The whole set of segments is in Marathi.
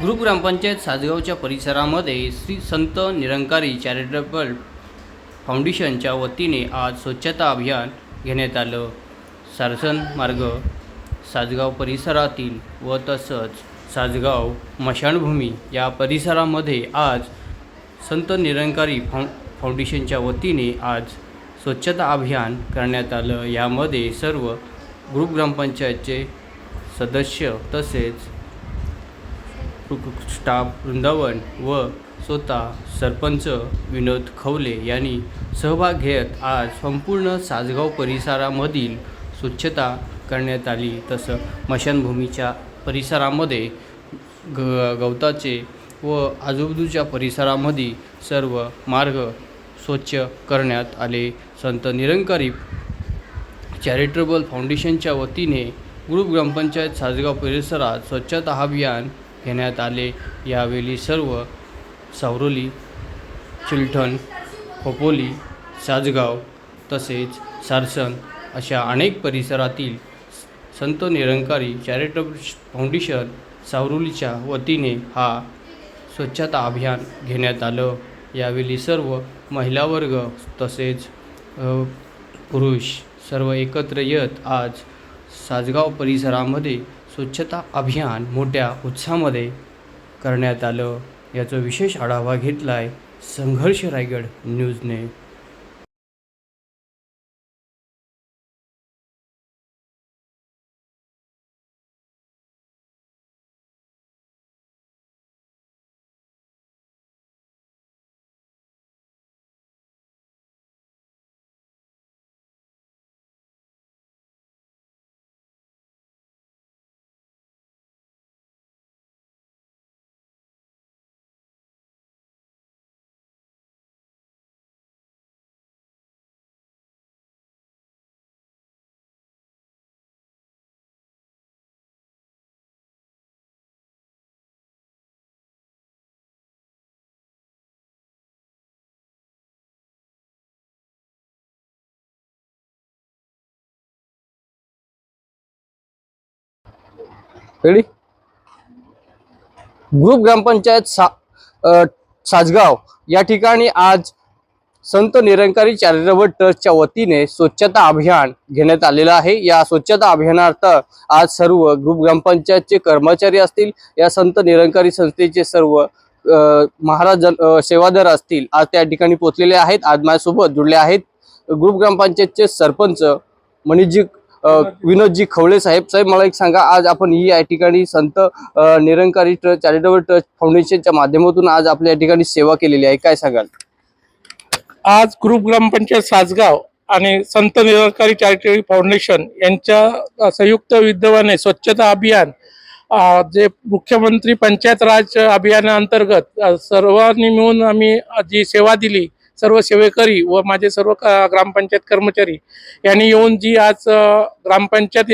ग्रुप ग्रामपंचायत सासगावच्या परिसरामध्ये श्री संत निरंकारी चॅरिटेबल फाउंडेशनच्या वतीने आज स्वच्छता अभियान घेण्यात आलं. सारसन मार्ग सासगाव परिसरातील व तसंच सासगाव मशानभूमी या परिसरामध्ये आज संत निरंकारी फाउ फाउंडेशनच्या वतीने आज स्वच्छता अभियान करण्यात आलं. यामध्ये सर्व ग्रुप ग्रामपंचायतचे सदस्य तसेच स्टाफ वृंदावन व स्वतः सरपंच विनोद खवले यांनी सहभाग घेत आज संपूर्ण सासगाव परिसरामधील स्वच्छता करण्यात आली. तसं मशानभूमीच्या परिसरामध्ये ग गवताचे व आजूबाजूच्या परिसरामध्ये सर्व मार्ग स्वच्छ करण्यात आले. संत निरंकारी चॅरिटेबल फाउंडेशनच्या वतीने ग्रुप ग्रामपंचायत सासगाव परिसरात स्वच्छता अभियान घेण्यात आले. यावेळी सर्व सावरोली चिलठण खोपोली साजगाव तसेच सारसन अशा अनेक परिसरातील संत निरंकारी चॅरिटेबल फाउंडेशन सावरोलीच्या वतीने हा स्वच्छता अभियान घेण्यात आलं. यावेळी सर्व महिला वर्ग तसेच पुरुष सर्व एकत्र येत आज साजगाव परिसरामध्ये स्वच्छता अभियान मोठ्या उत्साहामध्ये करण्यात आलं. याचा विशेष आढावा घेतला आहे संघर्ष रायगड न्यूजने. रेडी ग्रुप ग्रामपंचायत सा अ, सासगाव. या ठिकाणी आज संत निरंकारी चॅरिटेबल ट्रस्टच्या वतीने स्वच्छता अभियान घेण्यात आलेलं आहे. या स्वच्छता अभियानार्थ आज सर्व ग्रुप ग्रामपंचायतचे कर्मचारी असतील या संत निरंकारी संस्थेचे सर्व महाराज जन- सेवादार असतील आज त्या ठिकाणी पोचलेले आहेत. आज माझ्यासोबत जुळले आहेत ग्रुप ग्रामपंचायतचे सरपंच मणिजी विनोदजी खवळे साहेब. साहेब मला एक सांगा आज आपण ही या ठिकाणी Sant Nirankari trust charitable trust फाउंडेशनच्या माध्यमातून आज आपल्या या ठिकाणी सेवा केलेली आहे. काय सांगाल? आज ग्रुप ग्रामपंचायत सासगाव आणि संत निरंकारी चॅरिटेबल फाउंडेशन यांच्या संयुक्त विद्यमाने स्वच्छता अभियान जे मुख्यमंत्री पंचायत राज अभियानाअंतर्गत सर्वांनी मिळून आम्ही जी सेवा दिली सर्व सेवेकरी व माझे सर्व ग्रामपंचायत कर्मचारी यांनी येऊन जी आज ग्रामपंचायत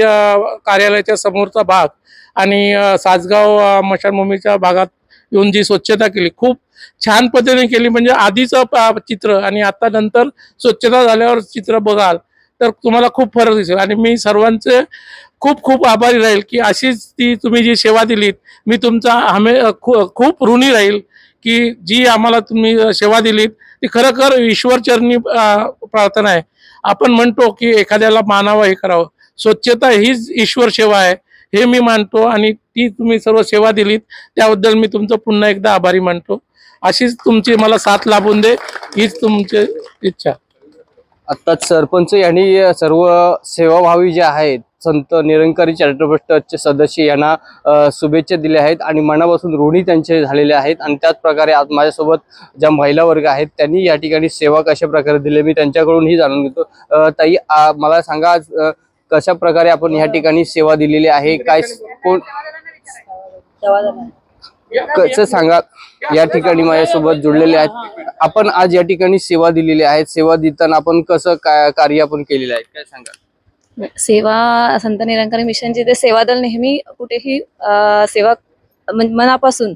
कार्यालयाच्या समोरचा भाग आणि साजगाव सासगाव मशानभूमीच्या भागात येऊन जी स्वच्छता केली खूप छान पद्धतीने केली. म्हणजे आधीचं प- चित्र आणि आता नंतर स्वच्छता झाल्यावर चित्र बघाल तर तुम्हाला खूप फरक दिसेल. आणि मी सर्वांचे खूप खूप आभारी राहील की अशीच ती तुम्ही जी सेवा दिलीत मी तुमचा हमे खूप ऋणी राहील. की जी आम्हाला तुम्ही सेवा दिलीत ती खरोखर ईश्वरचरणी प्रार्थना आहे. आपण म्हणतो की एखाद्याला मानावं हे करावं. स्वच्छता हीच ईश्वर सेवा आहे हे मी मानतो आणि ती तुम्ही सर्व सेवा दिलीत त्याबद्दल मी तुमचं पुन्हा एकदा आभारी मानतो. अशीच तुमची मला साथ लाभून दे हीच तुमची इच्छा. आत्ताच सरपंच यांनी सर्व सेवाभावी जे आहेत संत निरंकारी चॅरिटेबल ट्रस्टचे सदस्य यांना शुभेच्छा दिल्या आहेत आणि मनापासून ऋणी त्यांचे झालेले आहेत. आणि त्याचप्रकारे आज माझ्यासोबत ज्या महिला वर्ग आहेत त्यांनी या ठिकाणी सेवा कशा प्रकारे दिली मी त्यांच्याकडूनही जाणून घेतो. ताई मला सांगा आज, कशा प्रकारे आपण या ठिकाणी सेवा दिलेली आहे काय कोण कसं सांगा या ठिकाणी माझ्यासोबत जुळलेले आहेत. आपण आज या ठिकाणी सेवा दिलेली आहे. सेवा देताना आपण कसं काय कार्य आपण केलेलं आहे काय सांगा सेवा संत निरंकारी मिशनची ते सेवा दल नेहमी कुठेही सेवा मनापासून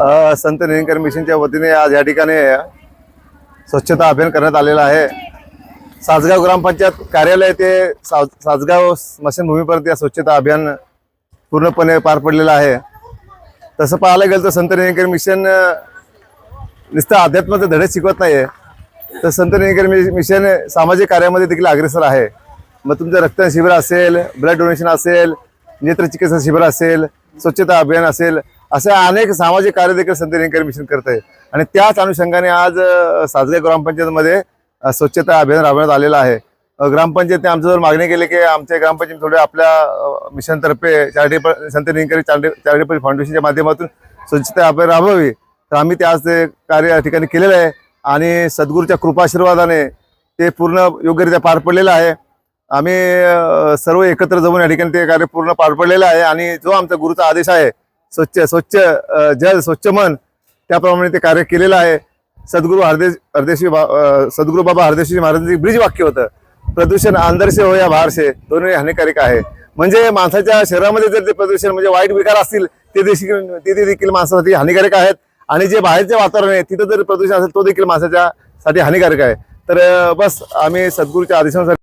संत निरंकर मिशनच्या वतीने आज या ठिकाणी स्वच्छता अभियान करण्यात आलेलं आहे. सासगाव ग्रामपंचायत कार्यालय ते सा सासगाव स्मशानभूमीपर्यंत या स्वच्छता अभियान पूर्णपणे पार पडलेलं आहे. तसं पाहायला गेलं तर संत निरंकर मिशन नुसतं अध्यात्माचे धडे शिकवत नाहीये. तर संत निरंकर मि- मिशन सामाजिक कार्यामध्ये देखील अग्रेसर आहे. मग तुमचं रक्तदान शिबिर असेल ब्लड डोनेशन असेल नेत्रचिकित्सा शिबिर असेल स्वच्छता अभियान असेल असे अनेक सामाजिक कार्य देखील संत निरंकारी मिशन करत आहे आणि त्याच अनुषंगाने आज साजरे ग्रामपंचायतमध्ये स्वच्छता अभियान राबवण्यात आलेलं आहे. ग्रामपंचायतने आमच्याजवळ मागणी केली की आमच्या ग्रामपंचायत थोडे आपल्या मिशनतर्फे चॅरिटेबल संत निरंकारी चॅरिटेबल फाउंडेशनच्या माध्यमातून स्वच्छता अभियान राबवावी. तर आम्ही ते आज ते कार्य या ठिकाणी केलेलं आहे. आणि सद्गुरूच्या कृपाशीर्वादाने ते पूर्ण योग्यरित्या पार पडलेलं आहे. आम्ही सर्व एकत्र जमून या ठिकाणी ते कार्य पूर्ण पार पडलेलं आहे. आणि जो आमचा गुरुचा आदेश आहे स्वच्छ स्वच्छ जल स्वच्छ मन त्याप्रमाणे ते कार्य केलेलं आहे. सद्गुरू हरदेश हरदेशी बा- सद्गुरू बाबा हरदेशी महाराजांचे ब्रिज वाक्य होतं. प्रदूषण अंदरसे हो या बाहेरसे दोन्ही हानिकारक आहे. म्हणजे माणसाच्या शरीरामध्ये जर ते प्रदूषण म्हणजे वाईट विकार असतील ते देखील ते देखील माणसासाठी हानिकारक आहेत. आणि जे बाहेरचे वातावरण आहे तिथं जर प्रदूषण असेल तो देखील माणसाच्या साठी हानिकारक आहे. तर बस आम्ही सद्गुरूच्या आदेशानुसार